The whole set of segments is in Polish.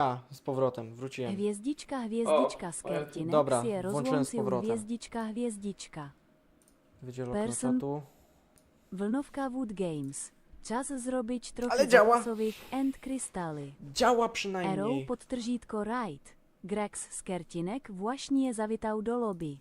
A, z powrotem, wróciłem. Hvězdička, hvězdička, Dobra, je włączyłem z powrotem. hvězdička, hvězdička. Wydziel Person-. Vlnovka Wood Games. Czas zrobić trochę Ale działa. zapasových end krystaly. Działa Arrow przynajmniej. podtržítko right. Grex Skertinek właśnie zawitał do lobby.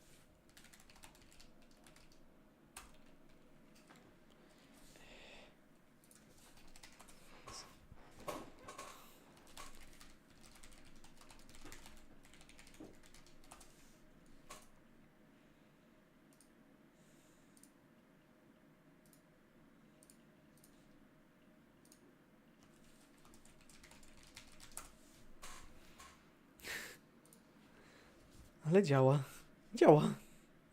Ale działa. Działa.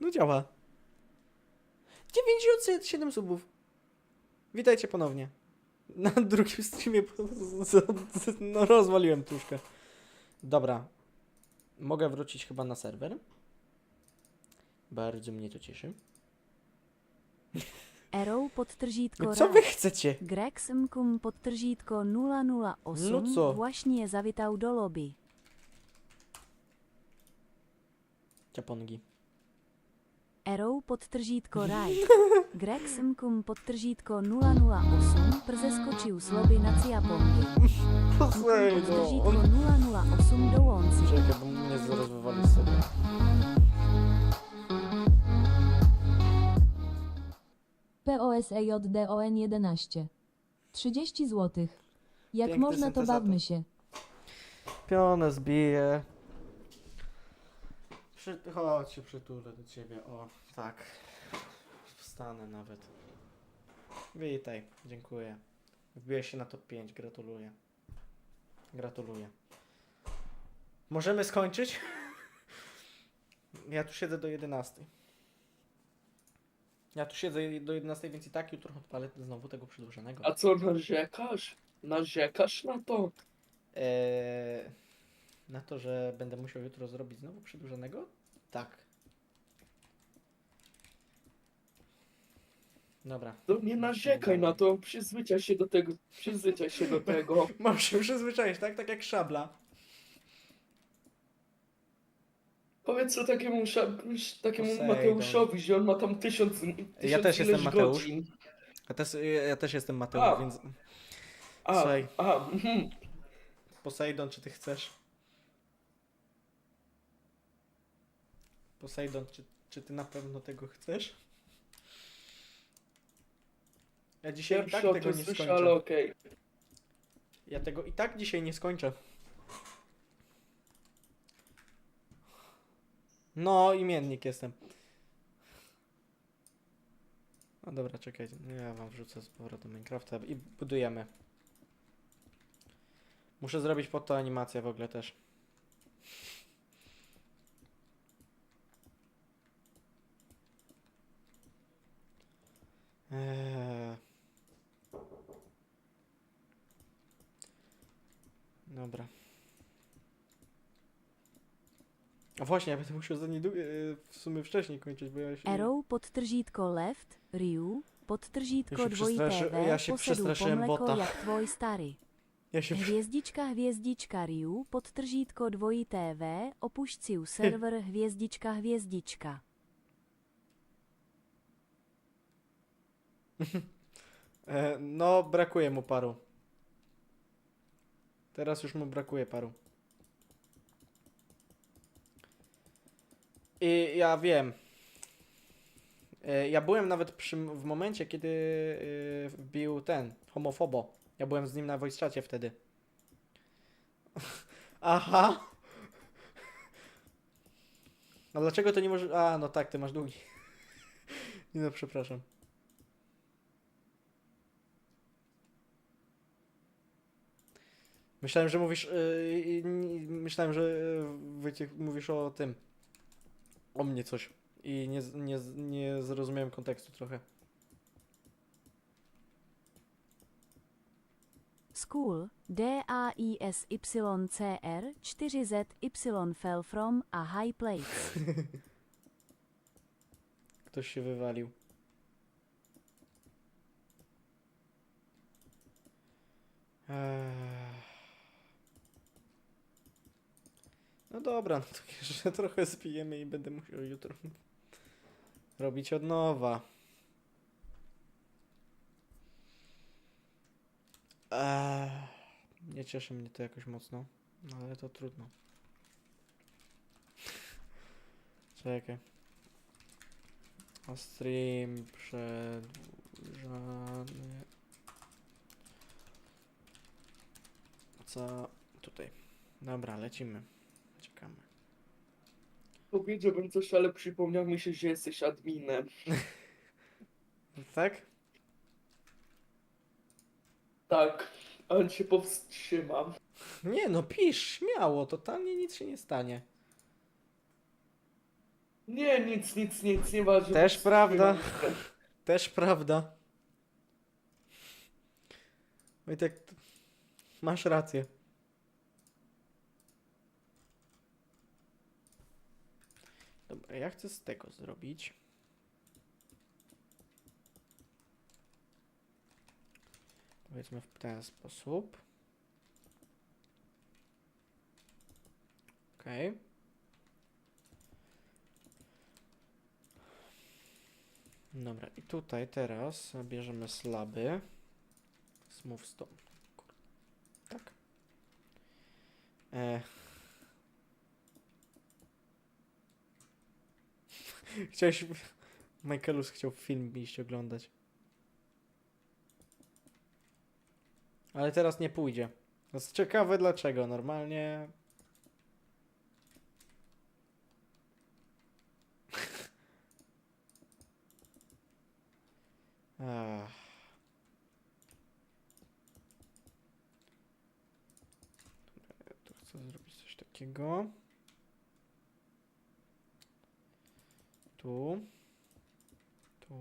No działa. 97 subów. Witajcie ponownie. Na drugim streamie no rozwaliłem tuszkę. Dobra. Mogę wrócić chyba na serwer. Bardzo mnie to cieszy. Arrow podtržítko No co wy chcecie? Grex Mkum podtržítko 008 No co? właśnie zawitał do lobby. Ciapongi. Arrow podtržítko right. Grex Mkum podtržítko 008 przeskoczył lobby na Ciapongi. Podtržítko 008 dołączy. Czekaj, bo mnie zaraz wywali sobie. POSEJDON 11. 30 zł. Jak Piękny można to bawmy się. Pionę zbiję. Przy... Chodź się przytulę do ciebie. O, tak. Wstanę nawet. Witaj, dziękuję. Wbiłeś się na top 5, gratuluję. Gratuluję. Możemy skończyć? Ja tu siedzę do 11. Ja tu siedzę do 11, więc i tak jutro odpalę znowu tego przedłużonego. A co narzekasz? Narzekasz na to? Eee, na to, że będę musiał jutro zrobić znowu przedłużonego? Tak. Dobra. To nie narzekaj na to, przyzwyczaj się do tego, przyzwyczaj się do tego. Mam się przyzwyczaić, tak? Tak jak szabla. Powiedz to takiemu, takiemu. Mateuszowi, że on ma tam tysiąc, tysiąc też ileś jestem Mateusz. godzin. Ja też, ja też jestem Mateusz, A. więc A, Słuchaj. a, mhm. Poseidon, czy ty chcesz? Poseidon, czy, czy ty na pewno tego chcesz? Ja dzisiaj i tak Pierwszy o tego tym nie słyszę, skończę. ale okej. Ja tego i tak dzisiaj nie skończę. No, imiennik jestem. No dobra, czekajcie. Ja wam wrzucę z powrotem Minecrafta i budujemy. Muszę zrobić pod to animację w ogóle też. Dobra. A właśnie, ja będę musiał za niedługo, e, w sumie wcześniej kończyć, bo ja się... Arrow podtržítko left, Ryu, Ja podtržítko się dvojité przestraszy- V, ja się przestraszyłem bota. jak tvoj starý. Ja się... Hvězdička, hvězdička Ryu, podtržítko dvojité V, opušťciu server hvězdička, hvězdička. E, no, brakuje mu paru. Teraz już mu brakuje paru. I ja wiem. E, ja byłem nawet przy, w momencie, kiedy e, wbił ten, homofobo. Ja byłem z nim na voice wtedy. Aha. A dlaczego to nie może... A, no tak, ty masz długi. Nie no, przepraszam. Myślałem, że mówisz. Yy, myślałem, że yy, Wojciech, mówisz o tym. O mnie coś. I nie, nie, nie zrozumiałem kontekstu trochę. School, D-A-I-S-Y-C-R, 4-Z-Y fell from a high place. Ktoś się wywalił. Eee. No dobra, no to jeszcze trochę zbijemy i będę musiał jutro robić od nowa. Eee, nie cieszy mnie to jakoś mocno, no ale to trudno. Czekaj. A stream przedłużany. Co tutaj? Dobra, lecimy. Czekamy. Powiedziałbym coś, ale przypomniał mi się, że jesteś adminem. Tak? Tak, ale się powstrzymam. Nie no, pisz, śmiało, totalnie nic się nie stanie. Nie, nic, nic, nic, nie ważne. Też prawda. Też prawda. Wojtek, masz rację. Ja chcę z tego zrobić. Powiedzmy w ten sposób. Okej. Dobra, i tutaj teraz bierzemy slaby. Smooth stone. Tak. E. Chciałeś... Michaelus chciał film iść oglądać. Ale teraz nie pójdzie. To jest ciekawe dlaczego. Normalnie... Ach. Tu chcę zrobić coś takiego. Tu. Tu.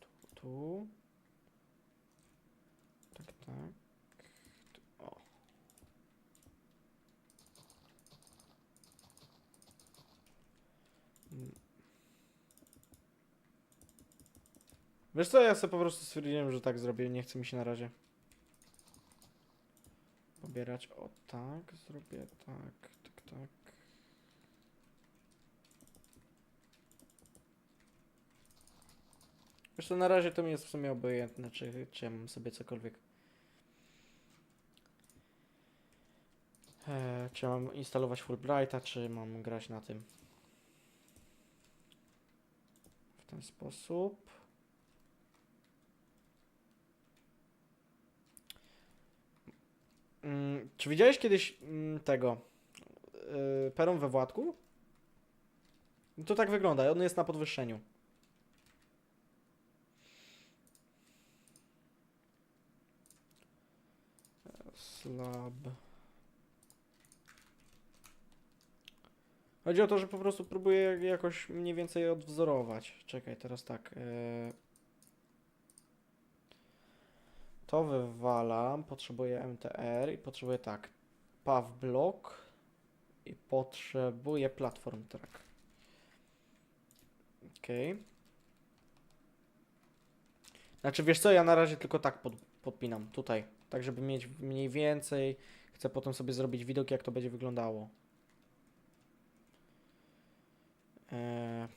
Tu. Tu. Tak, tak. Tu. O. Mm. Wiesz co, ja sobie po prostu stwierdziłem, że tak zrobię, nie chce mi się na razie pobierać. O tak, zrobię tak, tak, tak. Co, na razie to mi jest w sumie obojętne, czy, czy ja mam sobie cokolwiek... Eee, czy mam instalować Fulbrighta, czy mam grać na tym. W ten sposób. Mm, czy widziałeś kiedyś mm, tego yy, peron we Władku? To tak wygląda, on jest na podwyższeniu. Slab. Chodzi o to, że po prostu próbuję jak- jakoś mniej więcej odwzorować. Czekaj, teraz tak. yy. To wywalam, potrzebuję MTR i potrzebuję tak. Path block i potrzebuję platform track. Okej. Znaczy wiesz co, ja na razie tylko tak pod, podpinam tutaj, tak żeby mieć mniej więcej. Chcę potem sobie zrobić widok jak to będzie wyglądało. Eee.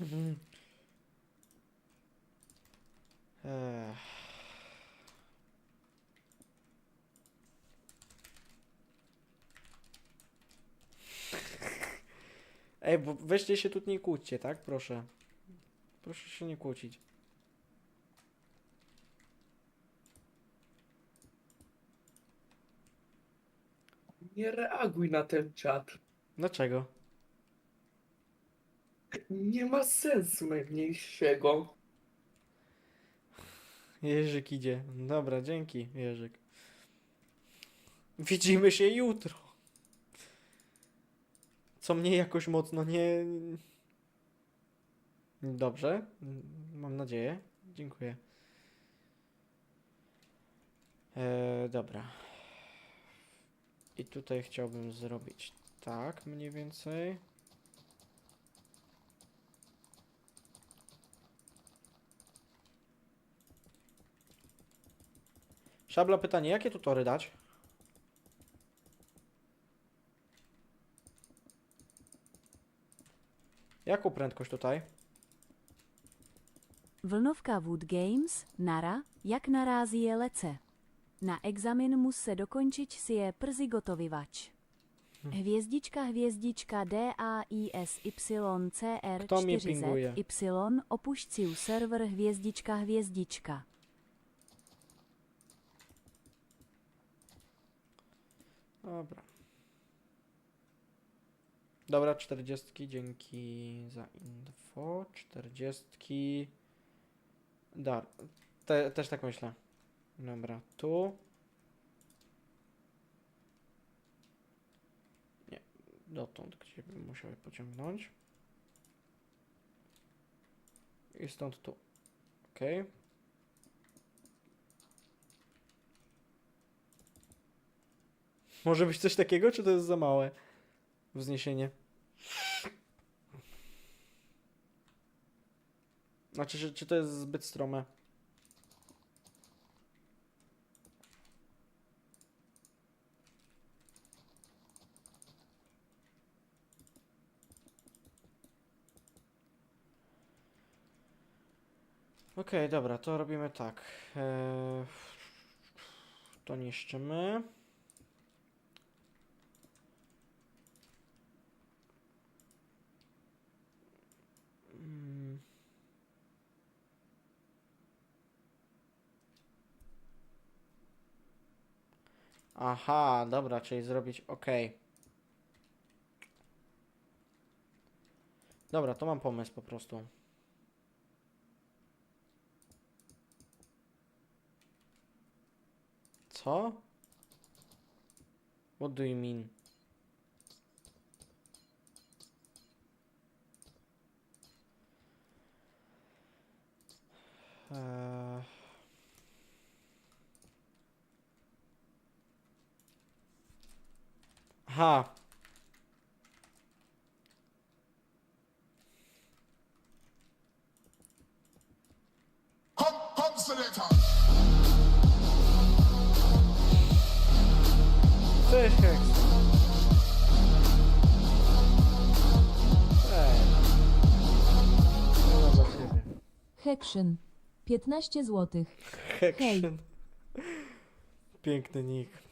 Ej, bo weźcie się tu nie kłóćcie, tak? Proszę. Proszę się nie kłócić. Nie reaguj na ten czat. Dlaczego? Nie ma sensu najmniejszego. Jerzyk idzie. Dobra, dzięki, Jerzyk. Widzimy się jutro. Co mnie jakoś mocno nie. Dobrze. Mam nadzieję. Dziękuję. E, dobra. I tutaj chciałbym zrobić tak mniej więcej. Szabla pytanie, jakie tutory dać? Jaką prędkość tutaj? Vlnovka Wood Games, Nara, jak narází je lece. Na examen musí dokončit si je przy gotovivač. Hvězdička, hvězdička DAISY Kto mnie pinguje? CR4ZY opušťciu server hvězdička, hvězdička. Dobra, 40, dzięki za info. 40. Dar. Te, też tak myślę. Dobra, tu. Nie, dotąd, gdzie bym musiał pociągnąć. I stąd tu. Ok. Może być coś takiego, czy to jest za małe wzniesienie? Znaczy, czy, czy to jest zbyt strome? Okej, dobra, to robimy tak. Eee, to niszczymy. Aha, dobra, czyli zrobić OK. Dobra, to mam pomysł po prostu. Co? What do you mean? Eee... Aha. Cześć. No. Hekshin. 15 zł. Hekshin. Piękny nick.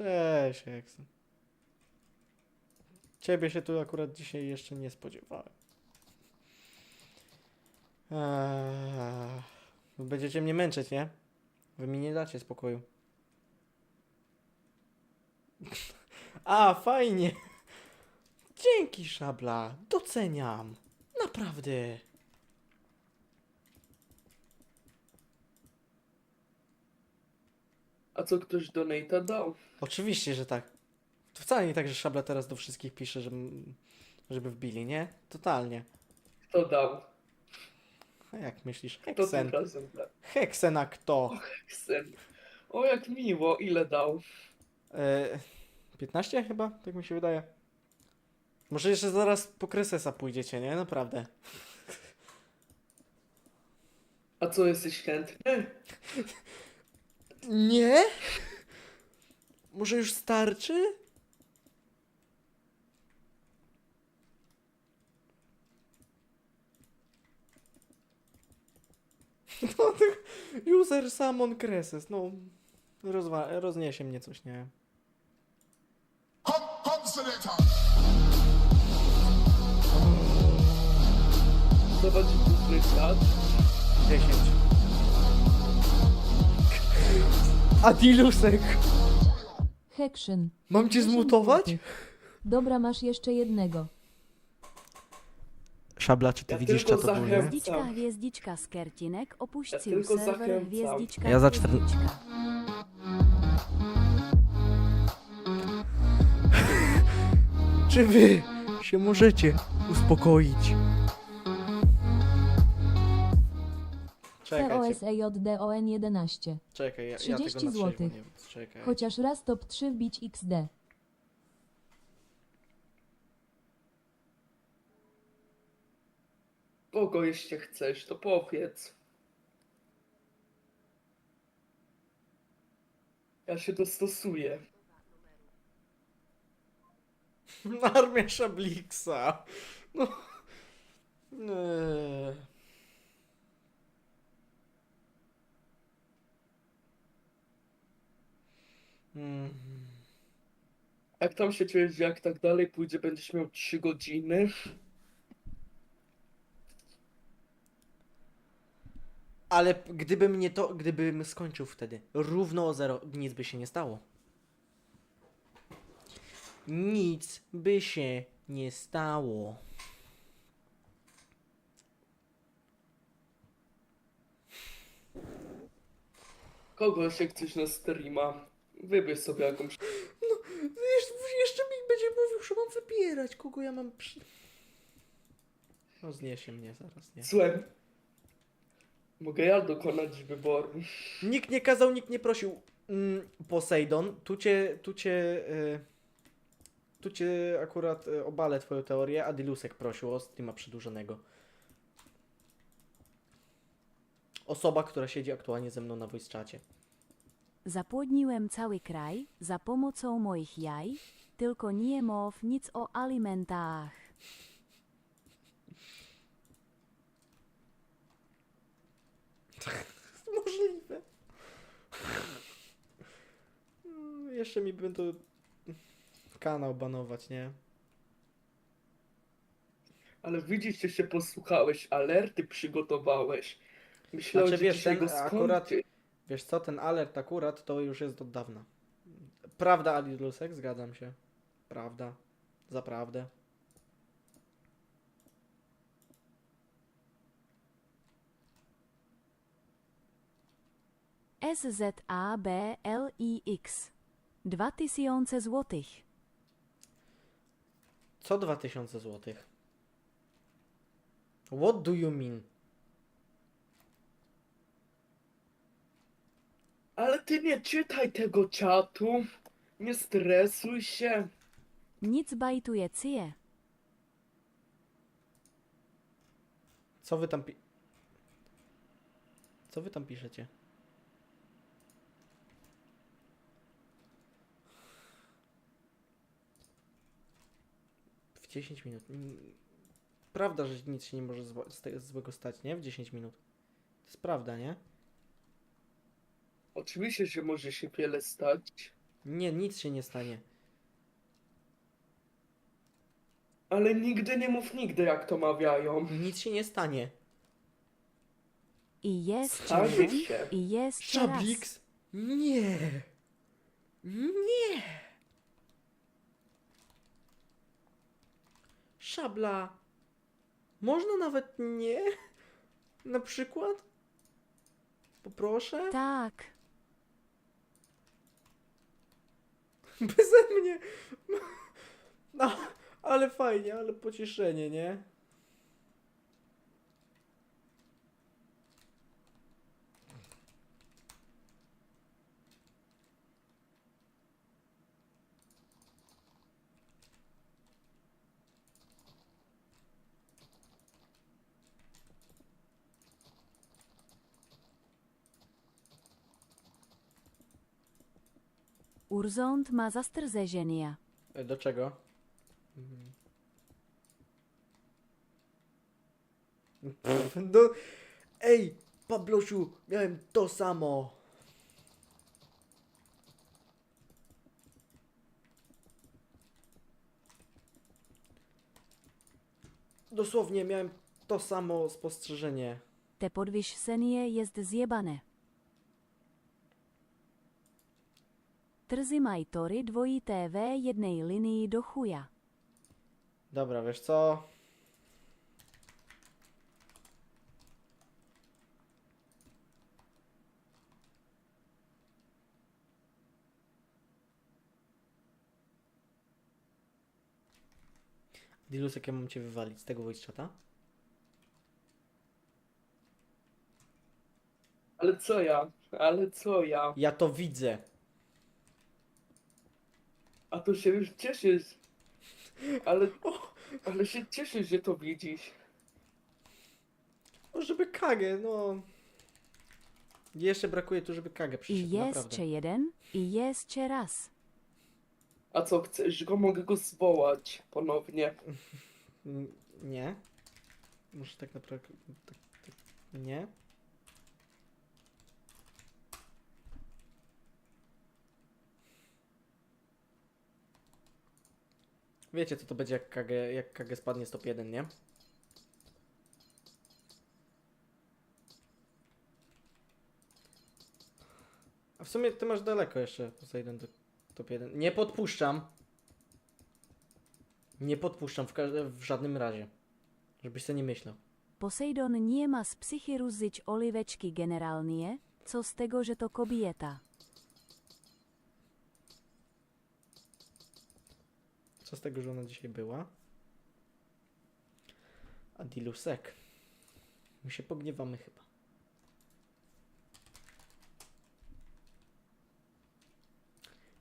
Cześć, Heksen. Ciebie się tu akurat dzisiaj jeszcze nie spodziewałem. Eee, będziecie mnie męczyć, nie? Wy mi nie dacie spokoju. A, fajnie. Dzięki, szabla. Doceniam. Naprawdę. A co ktoś donate'a dał? Oczywiście, że tak. To wcale nie tak, że szabla teraz do wszystkich pisze, żeby, żeby wbili, nie? Totalnie. Kto dał? A jak myślisz? Kto tym Heksen. razem dał? Heksen, a kto? Sen. O, jak miło, ile dał? E, 15 chyba? Tak mi się wydaje. Może jeszcze zaraz po Kresesa pójdziecie, nie? Naprawdę. A co, jesteś chętny? Nie? Może już starczy? No, tych user summon Kreses, no. Rozwa- rozniesie mnie coś, nie? Zobacz, który czat. 10. Adilusek! Hekshin. Mam cię 10 zmutować? Dobra, masz jeszcze jednego. Szabla, czy ty Ja widzisz tylko czatobulnie? zachęcam. Hvězdička z Kertinek, opušť Ja tylko server zachęcam. hvězdička, Ja za czter-. Czy wy się możecie uspokoić? Czekajcie, COSAJDON 11. czekaj, ja, ja 30 tego na trzeźwo złotych. Czekaj. Chociaż raz top 3 wbić XD. Kogo jeszcze chcesz, to powiedz. Ja się dostosuję. Armia Szabliksa. No. Nie. Mm. Jak tam się czujesz, jak tak dalej pójdzie, będziesz miał 3 godziny? Ale gdybym nie to, gdybym skończył wtedy równo o zero, nic by się nie stało. Nic by się nie stało. Kogo się chcesz na streama? Wybierz sobie jakąś. Jeszcze, jeszcze mi będzie mówił, że mam wybierać, kogo ja mam przy... No zniesie mnie zaraz, nie? Słuchaj. Mogę ja dokonać wyboru. Nikt nie kazał, nikt nie prosił. Mm, Poseidon, tu cię, tu cię, y, tu cię akurat y, obalę twoją teorię, a Dilusek prosił o streama przedłużonego. Osoba, która siedzi aktualnie ze mną na voice czacie. Zapłodniłem cały kraj za pomocą moich jaj, tylko nie mów nic o alimentach. Możliwe. Mm, Jeszcze mi będą kanał banować, nie? Ale widzisz, że się posłuchałeś, alerty przygotowałeś. Myślałem, Znaczy, że wiesz, dzisiaj ten go akurat- skończy. Wiesz co, ten alert akurat to już jest od dawna. Prawda, Adilusek? Zgadzam się. Prawda. Zaprawdę. SZABLIX 2000 złotych. Co 2000 złotych? What do you mean? Ale ty nie czytaj tego czatu. Nie stresuj się. Nic bajtuje cie. Co wy tam pi... Co wy tam piszecie? W 10 minut. Mm, Prawda, że nic się nie może zło- z tego złego stać, nie? W 10 minut. To jest prawda, nie? Oczywiście, że może się wiele stać. Nie, nic się nie stanie. Ale nigdy nie mów nigdy, jak to mawiają. Nic się nie stanie. I jeszcze Stanie się. i jeszcze raz. Szablix? Nie! Nie! Szabla. Można nawet nie? Na przykład? Poproszę? Tak. Beze mnie. No, ale fajnie, ale pocieszenie, nie? Urzond ma zastrzeżenia. E, Do czego? Mhm. Pff, No, ej, Pablosiu, miałem to samo. Dosłownie miałem to samo spostrzeżenie. Te podwyższenie jest zjebane. Trzymaj tory dvojité v jednej linii do chuja. Dobra, wiesz co? Dilusek, ja mam cię wywalić z tego voice chata? Ale co ja? Ale co ja? Ja to widzę. A to się już cieszysz. Ale, ale się cieszysz, że to widzisz. No, żeby kagę, no. Jeszcze brakuje tu, żeby Kage I przyszedł, naprawdę. jeszcze jeden, i jeszcze raz. A co, chcesz go? Mogę go zwołać ponownie. N- Nie. Muszę tak naprawdę... Tak, tak, nie. Wiecie co to będzie jak Kage, jak Kage spadnie stop 1, nie? A w sumie ty masz daleko jeszcze Poseidon do top 1. Nie podpuszczam. Nie podpuszczam w, w żadnym razie. Żebyś sobie nie myślał. Poseidon nie ma z psychy ruzyć olivečky generalnie, co z tego, że to kobieta. Co z tego, że ona dzisiaj była? A Dilusek. My się pogniewamy chyba.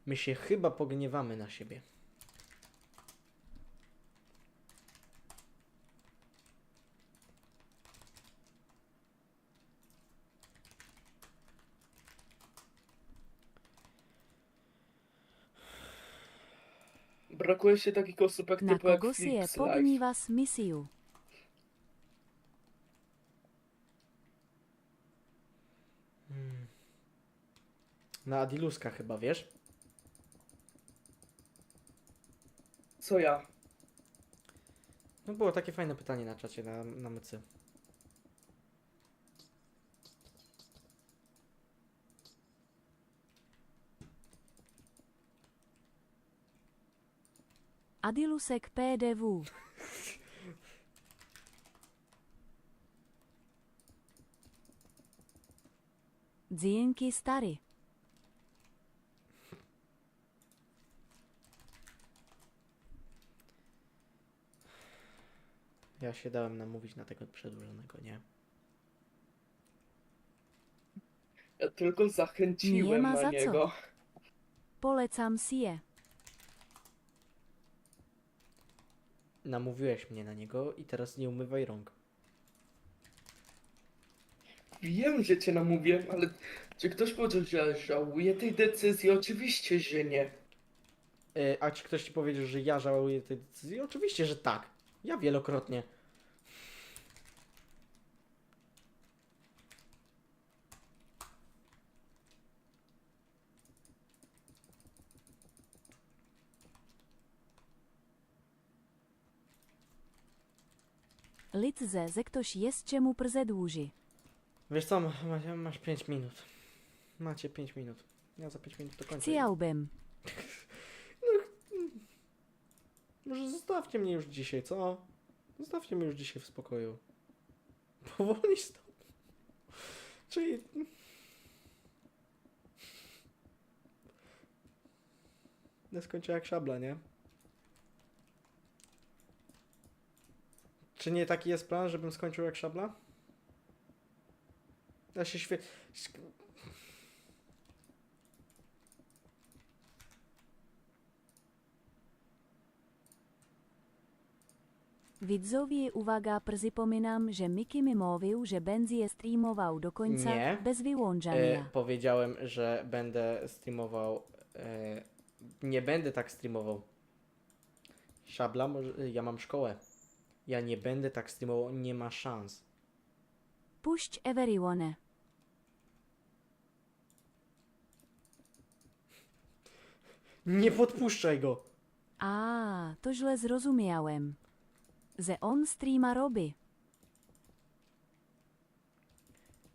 My się chyba pogniewamy na siebie. Brakuje się takich osób jak Na typu jak kogo si je Flix Life. pogníva s misiu. Na Adiluska chyba, wiesz? Co ja? No było takie fajne pytanie na czacie na, na mycy. Adilusek PDV. Dzienky stary. Ja się dałem namówić na tego przedłużonego, nie? Ja tylko Nie zachęciłem ma na za co. niego. Polecam si Namówiłeś mnie na niego i teraz nie umywaj rąk. Wiem, że cię namówiłem, ale czy ktoś powiedział, że żałuje tej decyzji? Oczywiście, że nie. E, a czy ktoś ci powiedział, że ja żałuję tej decyzji? Oczywiście, że tak. Ja wielokrotnie. Lidze, ze ktoś jeszcze mu prze dłuży. Wiesz co, ma- ma- masz 5 minut. Macie 5 minut. Ja za 5 minut to kończę. Chciałbym. Może zostawcie mnie już dzisiaj, co? Zostawcie mnie już dzisiaj w spokoju. Powoli stop. Czyli... Ja skończę jak szabla, nie? Czy nie taki jest plan, żebym skończył jak szabla? Ja się świe... Widzowie, uwaga, przypominam, że Miki mi mówił, że będzie streamował do końca Nie. bez E, wyłączania. powiedziałem, że będę streamował. E, nie będę tak streamował. Szabla, może, ja mam szkołę. Ja nie będę tak streamował, nie ma szans. Puść everyone. Nie podpuszczaj go! A, to źle zrozumiałem. Że on streama robi.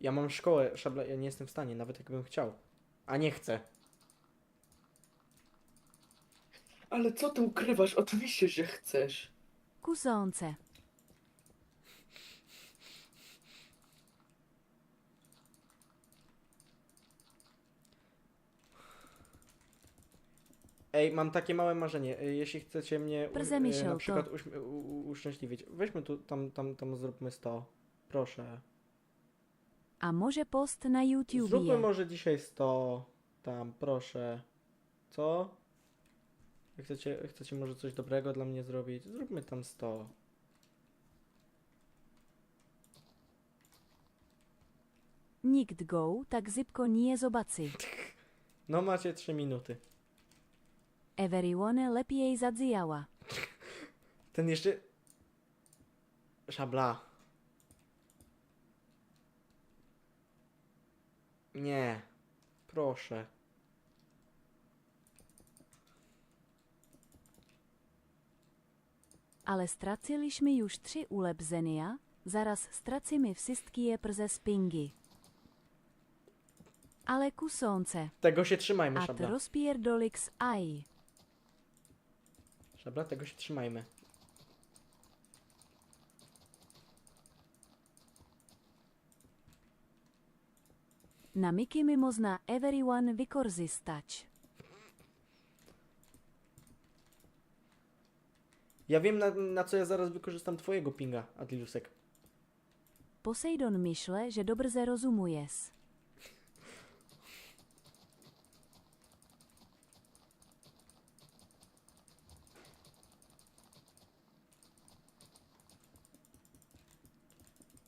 Ja mam szkołę, szabla, ja nie jestem w stanie, nawet jakbym chciał. A nie chcę. Ale co ty ukrywasz? Oczywiście, że chcesz. Kusące. Ej, mam takie małe marzenie. e, Jeśli chcecie mnie u, e, na to. przykład uśm- u, u, uszczęśliwić, weźmy tu, tam, tam, tam zróbmy 100. Proszę. A może post na YouTube Zróbmy może dzisiaj 100. Tam, proszę. Co? Chcecie, chcecie może coś dobrego dla mnie zrobić? Zróbmy tam 100. nikt go tak zybko nie zobaczy. No macie 3 minuty. Everyone lepiej zadzijała. Ten jeszcze... Szabla. Nie. Proszę. Ale straciliśmy już trzy ulepszenia, zaraz stracimy wszystkie prze spingi. Ale kusące, Tego się trzymajmy, a szabla. rozpierdolix aj. Szabla, tego się trzymajmy. Na mikimi można everyone wykorzystać. Ja wiem, na, na co ja zaraz wykorzystam twojego pinga, Adliusek. Poseidon myślę, że dobrze rozumujesz.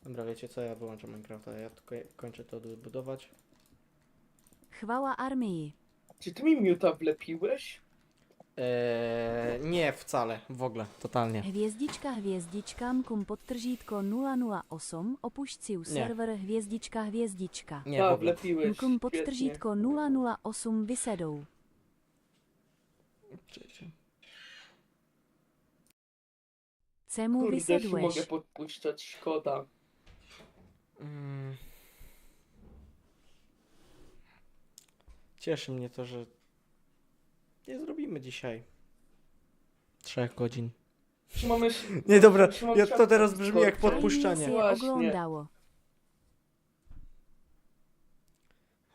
Dobra, wiecie co, ja wyłączam Minecrafta, ja tylko kończę to budować. Chwała armii. Czy ty mi miuta wlepiłeś? Eee, nie, wcale, w ogóle, totalnie. Hvězdička hvězdička kum podtržítko 008 opuścił serwer hvězdička hvězdička. Nie, w Tak, ogóle. wlepiłeś. Mkum świetnie. podtržítko 008 vysedou. Czemu Kurde, się wysedłeś? mogę podpuszczać, szkoda. Mm. Cieszy mnie to, że nie zrobimy dzisiaj trzech godzin. Czy mamy... sz- Nie, dobra, ja to siatkę teraz brzmi jak skoczyć? podpuszczanie. Fajnie się Właśnie. oglądało.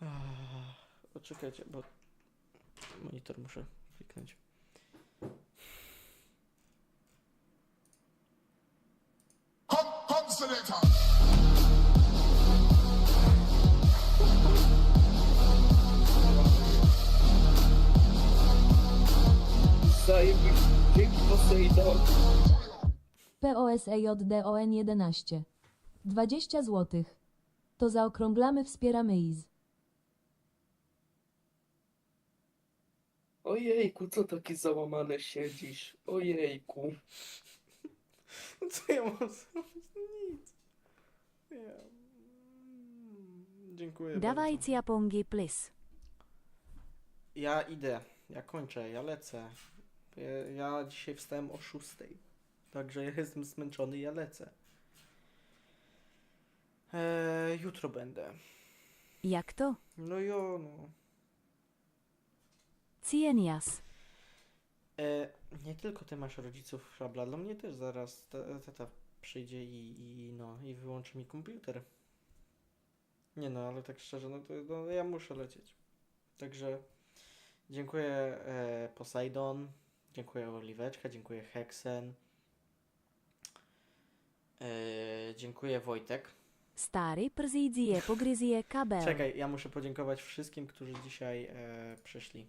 Ah, Poczekajcie, bo monitor muszę kliknąć. Hum Dzięki Poseidon. POSEJDON 11. 20 zł. To zaokrąglamy wspieramy IZ. Ojejku, co taki załamany siedzisz? Ojejku. Co ja mam zrobić? Nic. Ja... mm, Dziękuję Dawaj bardzo. ciapongi plis. Ja idę, ja kończę, ja lecę. Ja, dzisiaj wstałem o 6. Także ja jestem zmęczony, ja lecę. Eee, jutro będę. Jak to? No jo, no. Cienias. E, nie tylko ty masz rodziców szabla, dla mnie też zaraz ta- tata przyjdzie i, i no i wyłączy mi komputer. Nie no, ale tak szczerze, no to no, ja muszę lecieć. Także dziękuję e, Poseidon, dziękuję Oliweczka, dziękuję Hexen, e, dziękuję Wojtek. Stary przijdzie pogryzie kabel. Czekaj, ja muszę podziękować wszystkim, którzy dzisiaj e, przyszli.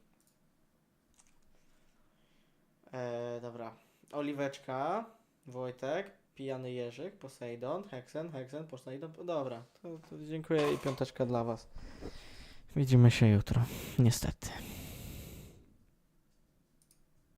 E, dobra. Oliweczka, Wojtek, Pijany Jerzyk, Poseidon, Heksen, Heksen, Poseidon. Dobra, to, to dziękuję i piąteczka dla Was. Widzimy się jutro, niestety.